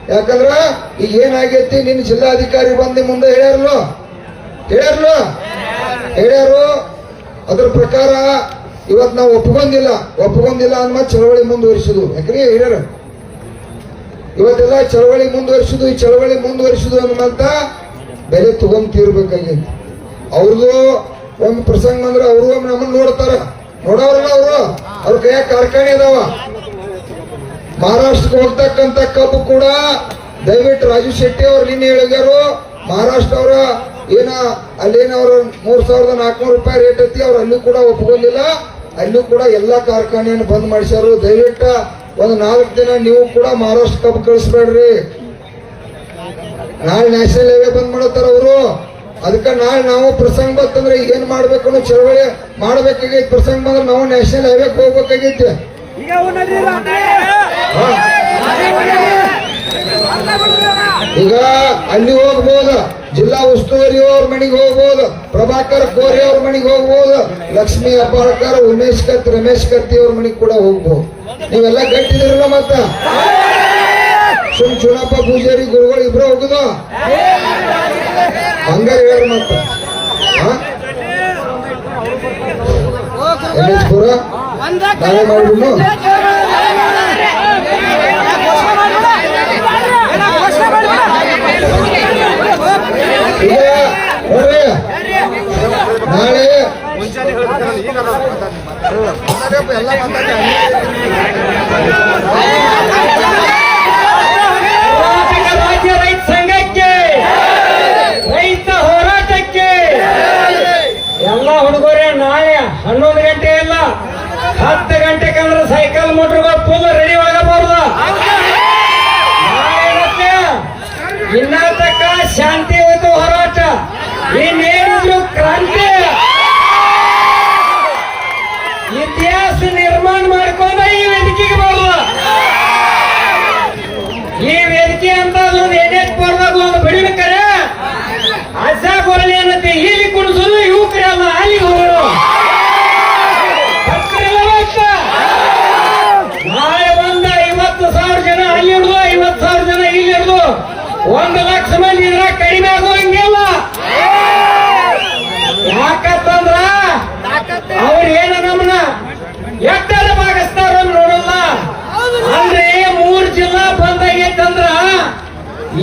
ಯಾಕಂದ್ರ ಈಗ ಏನಾಗೈತಿ, ನಿನ್ನ ಜಿಲ್ಲಾಧಿಕಾರಿ ಬಂದು ಮುಂದೆ ಹೇಳ್ಯಾರಲ್ಲ? ಹೇಳ್ಯಾರಲ್ಲ? ಹೇಳ್ಯಾರು, ಅದ್ರ ಪ್ರಕಾರ ಇವತ್ ನಾವು ಒಪ್ಕೊಂಡಿಲ್ಲ ಒಪ್ಕೊಂಡಿಲ್ಲ ಅನ್ನ ಚಳವಳಿ ಮುಂದುವರಿಸುದು. ಯಾಕ್ರಿ ಹೇಳ್ಯಾರ? ಇವತ್ತೆಲ್ಲ ಚಳವಳಿ ಮುಂದುವರಿಸುದು, ಈ ಚಳವಳಿ ಮುಂದುವರಿಸುದು ಅನ್ನುವಂತ ಬೆಲೆ ತಗೊಂಡ್ ತೀರ್ಬೇಕಾಗೈತಿ. ಅವ್ರದ್ದು ಒಂದು ಪ್ರಸಂಗ ಅಂದ್ರೆ ಅವರು ನಮ್ಮನ್ನ ನೋಡ್ತಾರ. ನೋಡೋರಲ್ಲ ಅವರು? ಅವ್ರ ಕೈಯಾಗ ಕಾರ್ಖಾನೆ ಅದಾವ. ಮಹಾರಾಷ್ಟ್ರಕ್ಕೆ ಹೋಗ್ತಕ್ಕಂತ ಕಬ್ಬು ಕೂಡ ದಯವಿಟ್ಟು ರಾಜು ಶೆಟ್ಟಿ ಅವ್ರು ನಿನ್ನೆ ಹೇಳಿದರು. ಮಹಾರಾಷ್ಟ್ರ ಅವರ ಏನ ಅಲ್ಲೇನವ್ರು ಮೂರ್ ಸಾವಿರದ ನಾಲ್ಕುನೂರು ರೂಪಾಯಿ ರೇಟ್ ಐತಿ, ಅವ್ರು ಅಲ್ಲೂ ಕೂಡ ಒಪ್ಕೊಂಡಿಲ್ಲ. ಅಲ್ಲೂ ಕೂಡ ಎಲ್ಲಾ ಕಾರ್ಖಾನೆಯನ್ನು ಬಂದ್ ಮಾಡಿಸ್ಯಾರು. ದಯವಿಟ್ಟು ಒಂದು ನಾಲ್ಕು ದಿನ ನೀವು ಕೂಡ ಮಹಾರಾಷ್ಟ್ರ ಕಬ್ಬು ಕಳಿಸ್ಬೇಡ್ರಿ. ನಾಳೆ ನ್ಯಾಷನಲ್ ಹೈವೇ ಬಂದ್ ಮಾಡತ್ತಾರ ಅವರು. ಅದಕ್ಕೆ ನಾಳೆ ನಾವು ಪ್ರಸಂಗ ಬಂತಂದ್ರೆ ಏನ್ ಮಾಡ್ಬೇಕು ಅನ್ನೋ ಚಳವಳಿ ಮಾಡ್ಬೇಕಾಗೈತಿ. ಪ್ರಸಂಗ ಬಂದ್ರೆ ನಾವು ನ್ಯಾಷನಲ್ ಹೈವೇಗೆ ಹೋಗ್ಬೇಕಾಗೈತಿ. ಈಗ ಅಲ್ಲಿ ಹೋಗ್ಬೋದು. ಜಿಲ್ಲಾ ಉಸ್ತುವಾರಿ ಅವ್ರ ಮನೆಗೆ ಹೋಗ್ಬೋದು. ಪ್ರಭಾಕರ್ ಕೋರಿ ಅವ್ರ ಮನೆಗೆ ಹೋಗ್ಬೋದು. ಲಕ್ಷ್ಮೀ ಅಬ್ಬಾಳ್ಕರ್, ಉಮೇಶ್ ಕತ್ ರಮೇಶ್ ಕತ್ತಿ ಅವ್ರ ಮನೆಗೆ ಕೂಡ ಹೋಗ್ಬೋದು. ನೀವೆಲ್ಲ ಗಟ್ಟಿದಿರಲ್ಲ ಮತ್ತ? ಸುಮ್ ಚುನಪ್ಪ ಪೂಜಾರಿ ಗುರುಗಳು ಇಬ್ರು ಹೋಗುದು? ಹಂಗಾರೆ ಹೇಳ್ರಿ ಮತ್ತ? ಪುರ? ನಾಳೆ ಮಾಡಿಬಿಡ್ನು ಈಗ ನೋಡ್ರಿ ನಾಳೆ ರಾಜ್ಯ ರೈತ ಸಂಘಕ್ಕೆ ರೈತ ಹೋರಾಟಕ್ಕೆ ಎಲ್ಲ ಹುಡುಗರೇ ನಾಳೆ ಹನ್ನೊಂದು ಗಂಟೆ ಇಲ್ಲ ಹತ್ತು ಗಂಟೆಗೆ ಅಂದ್ರೆ ಸೈಕಲ್ ಮೋಟರ್ಗಳು ಫುಲ್ ರೆಡಿ ಆಗಬಹುದು ಇನ್ನ ತಕ್ಕ ಶಾಂತಿಯುತ ಹೋರಾಟ ಇನ್ನೇನಿದ್ರು ಕ್ರಾಂತಿ ಇತಿಹಾಸ ನಿರ್ಮಾಣ ಮಾಡ್ಕೊಂಡ ಈ ವೇದಿಕೆಗೆ ಬರುವ ಈ ವೇದಿಕೆ ಅಂತ ಒಂದು ಎಣ್ಣೆಟ್ ಬರ್ದಾಗ ಒಂದು ಬಿಡ್ಬೇಕಾರೆ ಅಜ್ಜ ಕೊರಲಿ ಅನ್ನತ್ತೆ ಇಲ್ಲಿ ಕುಣಿಸೋದು ಯುವಕರೆಲ್ಲ ಅಲ್ಲಿ ಹೋಗೋರು ಭಕ್ತರೆಲ್ಲ ಹೋಗ್ತಾ. ನಾಳೆ ಬಂದ ಐವತ್ತು ಸಾವಿರ ಜನ ಅಲ್ಲಿ ಹಿಡಿದು ಐವತ್ತು ಸಾವಿರ ಜನ ಇಲ್ಲಿ ಹಿಡಿದು ಒಂದು ಲಕ್ಷ ಮಂದಿ ಇದ್ರ ಕಡಿಮೆ ಆಗುವಂಗಿಲ್ಲ ಯಾಕಂತಂದ್ರ ಅವ್ರು ಏನ ನಮ್ಮನ್ನ ಎಟ್ಟರ ಭಾಗಿಸ್ತಾರ ನೋಡಲ್ಲ ಅಂದ್ರೆ ಮೂರ್ ಜಿಲ್ಲಾ ಬಂದಾಗೈತಂದ್ರ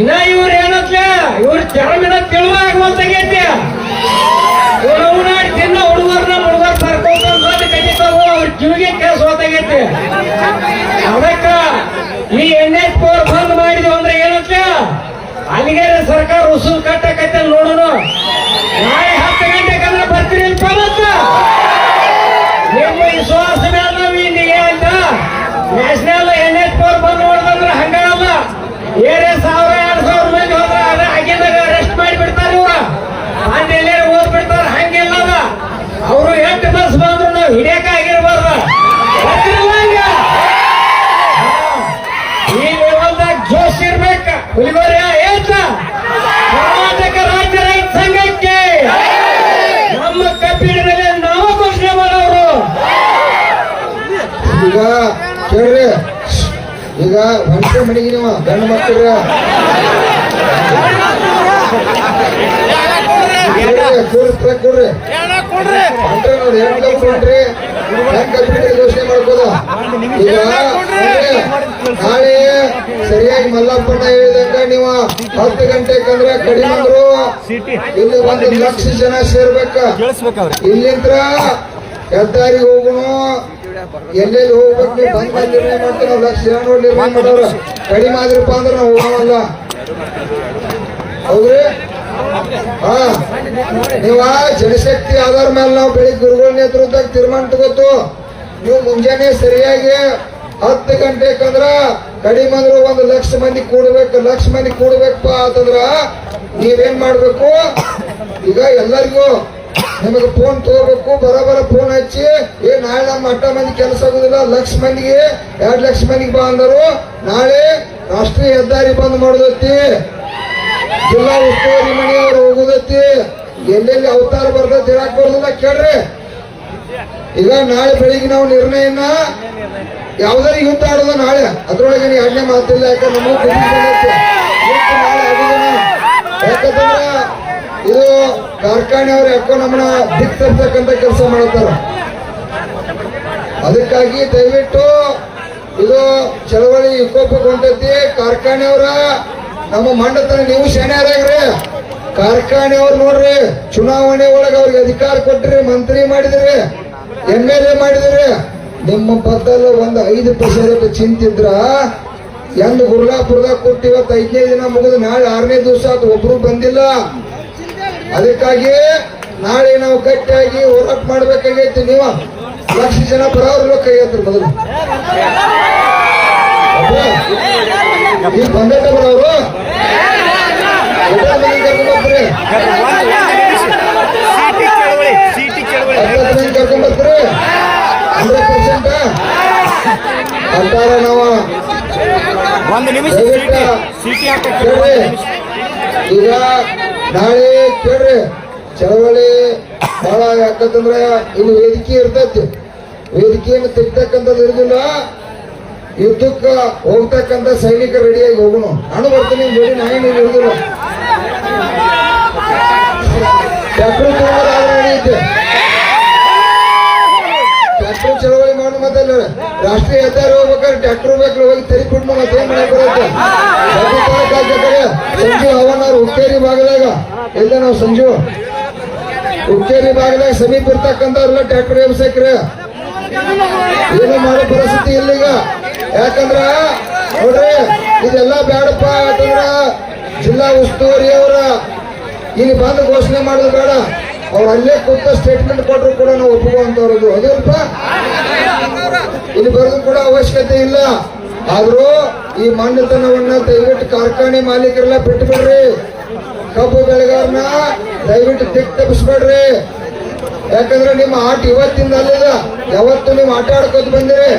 ಇನ್ನ ಇವ್ರ ಏನತ್ಲ? ಇವ್ರ ಚರಮಿನ ತಿಳಿವಾಗುವಂತಾಗೈತಿ ಉಣಾಡಿ ತಿನ್ನ ಹುಡುಗರ್ನ ಹುಡುಗರ್ ಕರ್ಕೊಂಡು ಕಟ್ಟಿತಾವು ಅವ್ರ ಜೀವಿಗೆ ಕೆಲಸ ಹೋತಾಗೈತಿ ಅದಕ್ಕ ಈ ಎನ್ ಎಚ್ ಪೋರ್ ಬಂದ್ ಮಾಡಿದ್ವಿ ಅಂದ್ರೆ ಏನಂತ ಅಲ್ಲಿಗೆ ಸರ್ಕಾರ ಉಸುಲ್ ಕಟ್ಟಕತ್ತೆ ನೋಡೋಣ ನಾಳೆ ಹತ್ತು ಗಂಟೆಗೆ ಅಂದ್ರೆ ಬರ್ತೀರಿ ಇಲ್ಪ ಮತ್ತ ನಿಮ್ಮ ವಿಶ್ವಾಸ ಮೇಲೆ ನಾವು ಇಲ್ಲಿಗೆ ಅಂತ ನ್ಯಾಷನಲ್ ಎನ್ ಎಚ್ ಫೋರ್ ಬಂದ್ ನೋಡಿದ್ರೆ ಹಂಗಲ್ಲ ಏನೇ ಸಾವಿರ ಎರಡು ಸಾವಿರ ಮಂದಿ ಹೋದ್ರೆ ಅದ ಆಗಿಂದಾಗ ಅರೆಸ್ಟ್ ಮಾಡಿ ಬಿಡ್ತಾರೆ ಇವ್ರ ಅಲ್ಲಿ ಎಲ್ಲೇ ಓದ್ ಬಿಡ್ತಾರ ಹಂಗಿಲ್ಲ ಅದ ಅವರು ಎಷ್ಟು ಬಸ್ ಬಂದ್ರು ನಾವು ಹಿಡಿಯಕ ಆಗಿರ್ಬಾರ್ದು ಗೊತ್ತಿರಲ್ಲ ಹಂಗ ಈ ಲೆವೆಲ್ದಾಗ ಜೋಶ್ ಇರ್ಬೇಕ ಹುಲಿಗೋರಿ ಏತ ಕರ್ನಾಟಕ ರಾಜ್ಯ ರೈತ ಸಂಘಕ್ಕೆ ನಮ್ಮ ಕಬ್ಬಿಣದಲ್ಲಿ ನಾವು ಘೋಷಣೆ ಮಾಡೋರು ಈಗ ಕೇಳ್ರಿ ಈಗ ಮನೆಗೆ ನೀವು ಗಂಡು ಮಕ್ಕಳ್ರ ಕೂಡ್ರಿ ಕೂಡ್ರಿ ಹೊಂಟ್ರಿ ನೋಡಿ ಹೆಂಗ್ ಕೊಟ್ರಿ ಹೆಂಗ್ ಕಬ್ಬಿಣ ಯೋಚನೆ ಮಾಡ್ಕೋದ ಈಗ ನೋಡ್ರಿ, ನಾಳೆ ಸರಿಯಾಗಿ ಮಲ್ಲಪ್ಪಣ್ಣ ಹೇಳಿದಂಗ ನೀವು ಹತ್ತು ಗಂಟೆಕಂದ್ರೆ ಕಡಿಮೆ ಅಂದ್ರು ಇಲ್ಲಿ ಒಂದು ಲಕ್ಷ ಜನ ಸೇರ್ಬೇಕ. ಇಲ್ಲಿಂತ್ರ ಹೆದ್ದಾರಿಗೆ ಹೋಗುನು ಎಲ್ಲೆಲ್ಲಿ ಹೋಗ್ಬೇಕು? ನೀವು ಬಂದ್ ಬಂದ್ ನಿರ್ಣಯ ಮಾಡ್ತೀವಿ. ನಾವು ಲಕ್ಷ ಜನ ನೋಡಿ ನಿರ್ಣಯ ಮಾಡೋರು ಕಡಿಮೆ ಆದ್ರಪ್ಪ ಅಂದ್ರೆ ನಾವು ಹೋಗಲ್ಲ ಹೌದ್ರಿ? ಹಾ. ನೀವ ಜನಶಕ್ತಿ ಆಧಾರ ಮೇಲೆ ನಾವು ಬೆಳಿಗ್ಗೆ ಗುರುಗಳ ನೇತೃತ್ವದಾಗ ತೀರ್ಮಾನ ತಗೋತು. ನೀವು ಮುಂಜಾನೆ ಸರಿಯಾಗಿ ಹತ್ತು ಗಂಟೆಕಂದ್ರ ಕಡಿಮೆ ಅಂದ್ರೆ ಒಂದು ಲಕ್ಷ ಮಂದಿ ಕೂಡ್ಬೇಕು ಲಕ್ಷ ಮಂದಿ ಕೂಡ್ಬೇಕಪ್ಪ ಅಂತಂದ್ರ ನೀವೇನ್ ಮಾಡ್ಬೇಕು? ಈಗ ಎಲ್ಲರಿಗೂ ನಿಮಗೆ ಫೋನ್ ತಗೋಬೇಕು, ಬರೋಬರ ಫೋನ್ ಹಚ್ಚಿ, ಏ, ನಾಳೆ ನಮ್ಮ ಅಟ್ಟ ಮಂದಿ ಕೆಲಸ ಆಗುದಿಲ್ಲ, ಲಕ್ಷ ಮಂದಿಗೆ, ಎರಡು ಲಕ್ಷ ಮಂದಿಗೆ ಬಾ ಅಂದರು. ನಾಳೆ ರಾಷ್ಟ್ರೀಯ ಹೆದ್ದಾರಿ ಬಂದ್ ಮಾಡೋದೈತಿ ಜಿಲ್ಲಾ ಉಸ್ತುವಾರಿ ಮನೆಯವರು ಹೋಗುದೈತಿ ಎಲ್ಲೆಲ್ಲಿ ಅವತಾರ ಬರ್ತೈತಿ ಹೇಳಕ್ ಬರೋದಿಲ್ಲ ಕೇಳ್ರಿ. ಈಗ ನಾಳೆ ಬೆಳಿಗ್ಗೆ ನಾವು ನಿರ್ಣಯನ ಯಾವ್ದಾರ ಯುದ್ಧ ಆಡೋದು ನಾಳೆ? ಅದ್ರೊಳಗೆ ಎರಡನೇ ಮಾತಿಲ್ಲ, ಯಾಕಂದ್ರೆ ನಮಗೂ ಯಾಕಂದ್ರೆ ಇದು ಕಾರ್ಖಾನೆಯವ್ರು ಯಾಕೋ ನಮ್ಮನ್ನ ದಿಕ್ಕಿರ್ತಕ್ಕಂಥ ಕೆಲಸ ಮಾಡುತ್ತಾರ ಅದಕ್ಕಾಗಿ ದಯವಿಟ್ಟು ಇದು ಚಳವಳಿ ವಿಕೋಪಕ್ಕೆ ಕಾರ್ಖಾನೆ ಕಾರ್ಖಾನೆಯವರ ನಮ್ಮ ಮಂಡತನ ನೀವು ಶಾಣ್ಯಾರಾಗ್ರಿ ಕಾರ್ಖಾನೆಯವ್ರು ನೋಡ್ರಿ, ಚುನಾವಣೆ ಒಳಗೆ ಅವ್ರಿಗೆ ಅಧಿಕಾರ ಕೊಟ್ರಿ, ಮಂತ್ರಿ ಮಾಡಿದ್ರಿ, ಎಂ ಎಲ್ ಎ ಮಾಡಿದ್ರಿ. ನಿಮ್ಮ ಬದ್ದಲ್ಲ ಒಂದು ಐದು ಪರ್ಸೆಂಟ್ ಚಿಂತಿದ್ರ ಎಂದು ಗುರುಲಾಪುರದಾಗ ಕೊಟ್ಟು ಇವತ್ತು ಐದನೇ ದಿನ ಮುಗಿದು ನಾಳೆ ಆರನೇ ದಿವಸ ಅದು ಒಬ್ರು ಬಂದಿಲ್ಲ. ಅದಕ್ಕಾಗಿ ನಾಳೆ ನಾವು ಗಟ್ಟಿಯಾಗಿ ಹೋರಾಟ ಮಾಡ್ಬೇಕಾಗೈತಿ ನೀವು. ಲಕ್ಷ ಜನ ಬರೋರು ಕೈ ಹತ್ರ ಮೊದಲು. ನೀವು ಬಂದೇಟ ಬರೋರು? ಎಷ್ಟ್ ಮಂದಿ ಕರ್ಕೊಂಡ್ ಬರ್ತೀರಿ? ಸಿಟಿ ಚಳವಳಿ ಸಿಟಿ ಚಳವಳಿ. ಹತ್ತತ್ತು ಮಂದಿ ಕರ್ಕೊಂಡ್ ಹಂಡ್ರೆಡ್ ಪರ್ಸೆಂಟ್? ಅಂತಾರ ನಾವು. ಒಂದು ನಿಮಿಷ. ಈಗ ನಾಳೆ ಕೇಳ್ರಿ, ಚಳವಳಿ ಬಹಳ ಯಾಕಂತಂದ್ರೆ ಇನ್ನು ವೇದಿಕೆ ಇರ್ತೈತಿ. ವೇದಿಕೆಯನ್ನು ತೆಗ್ತಕ್ಕಂಥದ್ದು ಇರುದಿಲ್ಲ ಯುದ್ಧಕ್ಕ ಹೋಗ್ತಕ್ಕಂಥ ಸೈನಿಕ ರೆಡಿಯಾಗಿ ಹೋಗೋಣ. ಹಣ ಬರ್ತೀನಿ ಬೇಡಿ ನಾ ಏನು ಇರುದಿಲ್ಲ ಟ್ರ್ಯಾಕ್ಟರ್ ಚಳವಳಿ ರಾಷ್ಟ್ರೀಯ ಹೆದ್ದಾರಿ ಹೋಗ್ಬೇಕಾದ್ರೆ ಟ್ರ್ಯಾಕ್ಟರ್ ಬೇಕು ಹೋಗಿ ತೆರಿ ಕೊಟ್ಟು ಮತ್ತೆ ಏನ್ ಮಾಡಕ್ ಬರುತ್ತೆ? ಸಂಜು ಕಡೆ ಸಂಜು ಅವನವ್ರು ಹುಕ್ಕೇರಿ ಭಾಗದಾಗ ಎಲ್ಲ ನಾವು ಸಂಜು ಹುಕ್ಕೇರಿ ಭಾಗದಾಗ ಸಮೀಪ ಇರ್ತಕ್ಕಂಥವ್ರೆಲ್ಲ ಟ್ರ್ಯಾಕ್ಟರ್ ಎಬ್ಸಕ್ರೆ. ಏನು ಮಾಡೋ ಪರಿಸ್ಥಿತಿ ಇಲ್ಲ ಈಗ ಯಾಕಂದ್ರ, ನೋಡ್ರಿ, ಇದೆಲ್ಲ ಬೇಡಪ್ಪ ಯಾಕಂದ್ರ ಜಿಲ್ಲಾ ಉಸ್ತುವಾರಿ ಅವರ. ಇಲ್ಲಿ ಬಂದು ಘೋಷಣೆ ಮಾಡೋದು ಬೇಡ. ಅವ್ರು ಅಲ್ಲೇ ಕೊಟ್ಟ ಸ್ಟೇಟ್ಮೆಂಟ್ ಕೊಟ್ಟರು ಕೂಡ ನಾವು ಒಪ್ಪುವಂತವ್ರದ್ದು ಅದೇಲ್ಪ ಇಲ್ಲಿ ಬರೋದು ಕೂಡ ಅವಶ್ಯಕತೆ ಇಲ್ಲ. ಆದ್ರೂ ಈ ಮಣ್ಣತನವನ್ನ ದಯವಿಟ್ಟು ಕಾರ್ಖಾನೆ ಮಾಲೀಕರೆಲ್ಲ ಬಿಟ್ಟು ಬಿಡ್ರಿ ಕಬ್ಬು ಬೆಳೆಗಾರನ ದಯವಿಟ್ಟು ದಿಕ್ ತಪ್ಪಿಸ್ಬೇಡ್ರಿ. ಯಾಕಂದ್ರೆ ನಿಮ್ಮ ಆಟ ಇವತ್ತಿಂದ ಅಲ್ಲಿಲ್ಲ ಯಾವತ್ತು ನೀವು ಆಟ ಬಂದಿರಿ.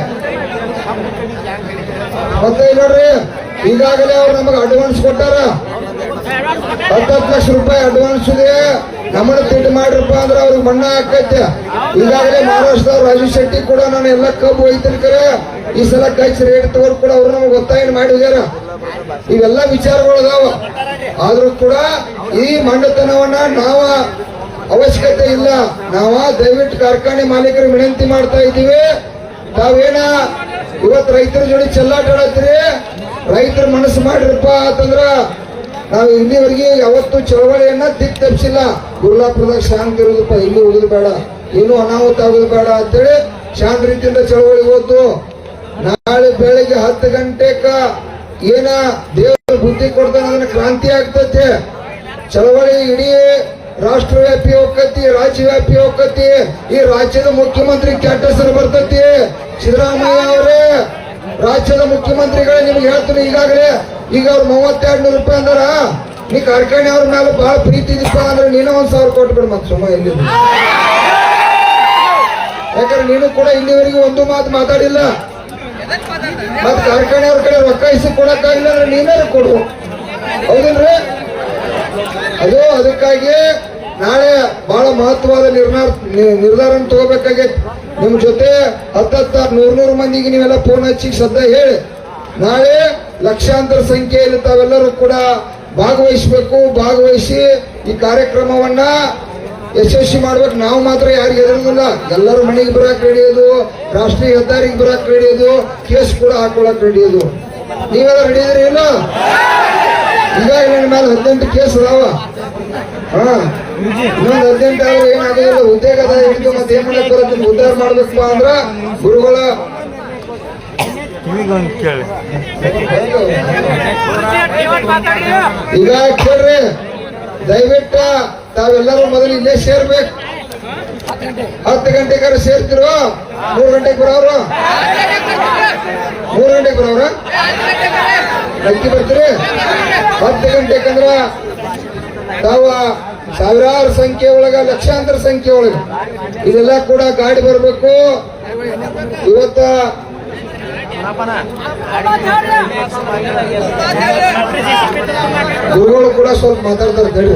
ಮತ್ತೆ ನೋಡ್ರಿ ಈಗಾಗಲೇ ಅವ್ರು ನಮಗೆ ಅಡ್ವಾನ್ಸ್ ಕೊಟ್ಟಾರ. ಹತ್ತತ್ತು ಲಕ್ಷ ರೂಪಾಯಿ ಅಡ್ವಾನ್ಸ್ ಇದೆ. ನಮ್ಮನ್ನ ತಿಂಡಿ ಮಾಡ್ರಪ್ಪ ಅಂದ್ರೆ ಅವ್ರಿಗೆ ಬಣ್ಣ ಹಾಕೈತೆ ಈಗಾಗಲೇ ಮಹಾರಾಷ್ಟ್ರದವ್ರು ರಾಜು ಶೆಟ್ಟಿ ಕೂಡ ನಾನು ಎಲ್ಲ ಕಬ್ಬು ಒಯ್ತೀನಿ ಕರೆ. ಈ ಸಲ ಕಚ್ ರೇಟ್ ತಗೊಂಡು ಕೂಡ ಅವ್ರು ನಮ್ಗೆ ಮಾಡಿ ಹೋಗ್ಯಾರ. ಇವೆಲ್ಲ ವಿಚಾರಗಳು ಅದಾವ. ಆದ್ರೂ ಕೂಡ ಈ ಮಂಡತನವನ್ನ ನಾವ ಅವಶ್ಯಕತೆ ಇಲ್ಲ. ನಾವ ದಯವಿಟ್ಟು ಕಾರ್ಖಾನೆ ಮಾಲೀಕರು ವಿನಂತಿ ಮಾಡ್ತಾ ಇದ್ದೀವಿ. ತಾವೇನ ಇವತ್ತು ರೈತರ ಜೋಡಿ ಚೆಲ್ಲಾಟ ಆಡತ್ರಿ ರೈತರ ಮನಸ್ಸು ಮಾಡಿರಪ್ಪ ಅಂತಂದ್ರ ನಾವು ಇಲ್ಲಿವರೆಗೆ ಯಾವತ್ತು ಚಳವಳಿಯನ್ನ ದಿಕ್ ತಪ್ಪಿಸಿಲ್ಲ ಗುರುಲಾಪುರದಾಗ ಶಾಂತಿ ಇರೋದಪ್ಪ ಇಲ್ಲಿ ಹೋಗೋದು ಬೇಡ, ಏನು ಅನಾಹುತ ಆಗೋದು ಬೇಡ ಅಂತೇಳಿ ಶಾಂತ ರೀತಿಯಿಂದ ಚಳವಳಿ ಹೋದ್ದು. ನಾಳೆ ಬೆಳಿಗ್ಗೆ ಹತ್ತು ಗಂಟೆಕ ಏನ ದೇವರು ಬುದ್ಧಿ ಕೊಡ್ತಾನೆ ಅದನ್ನ ಕ್ರಾಂತಿ ಆಗ್ತೈತೆ. ಚಳವಳಿ ಇಡೀ ರಾಷ್ಟ್ರವ್ಯಾಪಿ ರಾಜ್ಯ ರಾಜ್ಯವ್ಯಾಪಿ ಹೋಗತಿ ಈ ರಾಜ್ಯದ ಮುಖ್ಯಮಂತ್ರಿ ಕೆಟ್ಟ ಹೆಸರು ಬರ್ತತಿ. ಸಿದ್ದರಾಮಯ್ಯ ಅವರೇ, ರಾಜ್ಯದ ಮುಖ್ಯಮಂತ್ರಿಗಳೇ, ನಿಮ್ಗೆ ಹೇಳ್ತೀನಿ ಈಗಾಗಲೇ ಈಗ ಅವ್ರು ಮೂವತ್ತೆರಡು ನೂರು ರೂಪಾಯಿ ಅಂದಾರ, ನೀ ಕಾರ್ಖಾನೆ ಅವ್ರ ಮೇಲೆ ಬಹಳ ಪ್ರೀತಿ ಇದಪ್ಪ ಅಂದ್ರೆ ನೀನು ಒಂದ್ ಸಾವಿರ ಕೊಟ್ಬಿಡು ಮತ್ತೆ ಸುಮ್ಮ ಇಲ್ಲಿ ಯಾಕಂದ್ರೆ ನೀನು ಕೂಡ ಇಲ್ಲಿವರೆಗೆ ಒಂದು ಮಾತು ಮಾತಾಡಿಲ್ಲ. ಮತ್ ಕಾರ್ಖಾನೆ ಅವ್ರ ಕಡೆ ರೊಕ್ಕ ಇಸಿ ಕೊಡಕ್ಕಾಗಿಲ್ಲ ಅಂದ್ರೆ ನೀನಾರು ಕೊಡು. ಹೌದಿಲ್ರಿ ಅದು ಅದಕ್ಕಾಗಿ ನಾಳೆ ಬಹಳ ಮಹತ್ವದ ನಿರ್ಧಾರ ನಿರ್ಧಾರ ತಗೋಬೇಕಾಗೈತಿ. ನಿಮ್ ಜೊತೆ ಹತ್ತ ನೂರ್ ನೂರು ಮಂದಿಗೆ ನೀವೆಲ್ಲ ಫೋನ್ ಹಚ್ಚಿ ಸದ್ಯ ಹೇಳಿ. ನಾಳೆ ಲಕ್ಷಾಂತರ ಸಂಖ್ಯೆಯಲ್ಲಿ ತಾವೆಲ್ಲರೂ ಕೂಡ ಭಾಗವಹಿಸಬೇಕು, ಭಾಗವಹಿಸಿ ಈ ಕಾರ್ಯಕ್ರಮವನ್ನ ಯಶಸ್ವಿ ಮಾಡ್ಬೇಕು. ನಾವು ಮಾತ್ರ ಯಾರಿಗೆ ಹೆದರುದಿಲ್ಲ ಎಲ್ಲರೂ ಮನೆಗೆ ಬರಕ್ ರೆಡಿಯೋದು ರಾಷ್ಟ್ರೀಯ ಹೆದ್ದಾರಿಗೆ ಬರಕ್ ರೆಡಿಯೋದು ಕೇಸ್ ಕೂಡ ಹಾಕೊಳಕ್ ರೆಡಿಯೋದು ನೀವೆಲ್ಲ ರೆಡಿ ಇದ್ರಿ ಇಲ್ಲ? ಈಗ ನನ್ನ ಮೇಲೆ ಹದಿನೆಂಟು ಕೇಸ್ ಅದಾವ. ಇನ್ನೊಂದು ಹದಿನೆಂಟು ಆದ್ರೆ ಏನಾಗೋದಿಲ್ಲ ಉದ್ಯೋಗದ ಹಿಡಿದು ಮತ್ತೆ ಏನ್ ಮಾಡಕ್ ಉದ್ಧಾರ ಮಾಡ್ಬೇಕಪ್ಪ ಅಂದ್ರ ಗುರುಗಳ ಕಿವಿಗೊಂದು ಕೇಳಿ. ಈಗ ಕೇಳ್ರಿ ದಯವಿಟ್ಟು ತಾವೆಲ್ಲರೂ ಮೊದಲು ಇಲ್ಲೇ ಸೇರ್ಬೇಕು. ಹತ್ತು ಗಂಟೆಗಾರ ಸೇರ್ತಿರೋ, ಮೂರು ಗಂಟೆಗೆ ಬರೋರು? ಮೂರು ಗಂಟೆಗೆ ಬರೋರು? ನಕ್ಕಿ ಬರ್ತೀರಿ? ಹತ್ತು ಗಂಟೆಕಂದ್ರ ತಾವ ಸಾವಿರಾರು ಸಂಖ್ಯೆ ಒಳಗ, ಲಕ್ಷಾಂತರ ಸಂಖ್ಯೆ ಒಳಗ. ಇದೆಲ್ಲ ಕೂಡ ಗಾಡಿ ಬರಬೇಕು. ಇವತ್ತ ಗುರುಗಳು ಕೂಡ ಸ್ವಲ್ಪ ಮಾತಾಡ್ತಾರೆ ಕೇಳಿ